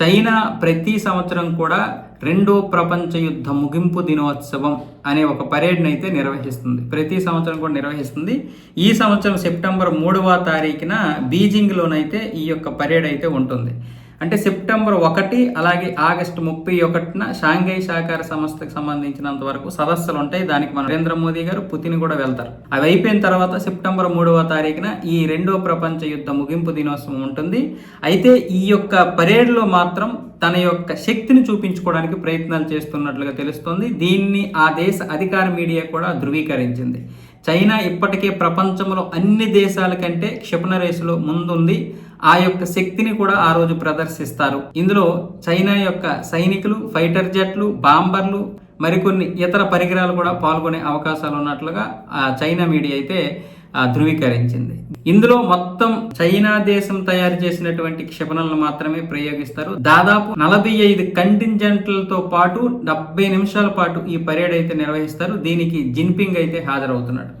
China ప్రతి సంవత్సరం కూడా రెండో ప్రపంచ యుద్ధ ముగింపు దినోత్సవం అనే ఒక పరేడ్ని అయితే నిర్వహిస్తుంది. ప్రతి సంవత్సరం కూడా నిర్వహిస్తుంది. ఈ సంవత్సరం సెప్టెంబర్ మూడవ తారీఖున బీజింగ్లోనైతే ఈ యొక్క పరేడ్ అయితే ఉంటుంది. అంటే సెప్టెంబర్ ఒకటి అలాగే ఆగస్టు ముప్పై ఒకటిన షాంఘై సహకార సంస్థకు సంబంధించినంత వరకు సదస్సులు ఉంటాయి. దానికి మన నరేంద్ర మోదీ గారు పుతిన్ కూడా వెళ్తారు. అవి అయిపోయిన తర్వాత సెప్టెంబర్ మూడవ తారీఖున ఈ రెండో ప్రపంచ యుద్ధ ముగింపు దినోత్సవం ఉంటుంది. అయితే ఈ యొక్క పరేడ్లో మాత్రం తన యొక్క శక్తిని చూపించుకోవడానికి ప్రయత్నాలు చేస్తున్నట్లుగా తెలుస్తోంది. దీన్ని ఆ దేశ అధికార మీడియా కూడా ధృవీకరించింది. చైనా ఇప్పటికే ప్రపంచంలో అన్ని దేశాల కంటే క్షిపణి రేసులో ముందుంది. ఆ యొక్క శక్తిని కూడా ఆ రోజు ప్రదర్శిస్తారు. ఇందులో చైనా యొక్క సైనికులు ఫైటర్ జెట్లు బాంబర్లు మరికొన్ని ఇతర పరికరాలు కూడా పాల్గొనే అవకాశాలు ఉన్నట్లుగా ఆ చైనా మీడియా అయితే ధృవీకరించింది. ఇందులో మొత్తం చైనా దేశం తయారు చేసినటువంటి క్షిపణులను మాత్రమే ప్రయోగిస్తారు. దాదాపు నలభై ఐదు కంటింజెంట్లతో పాటు డెబ్బై నిమిషాల పాటు ఈ పరేడ్ అయితే నిర్వహిస్తారు. దీనికి జిన్పింగ్ అయితే హాజరవుతున్నాడు.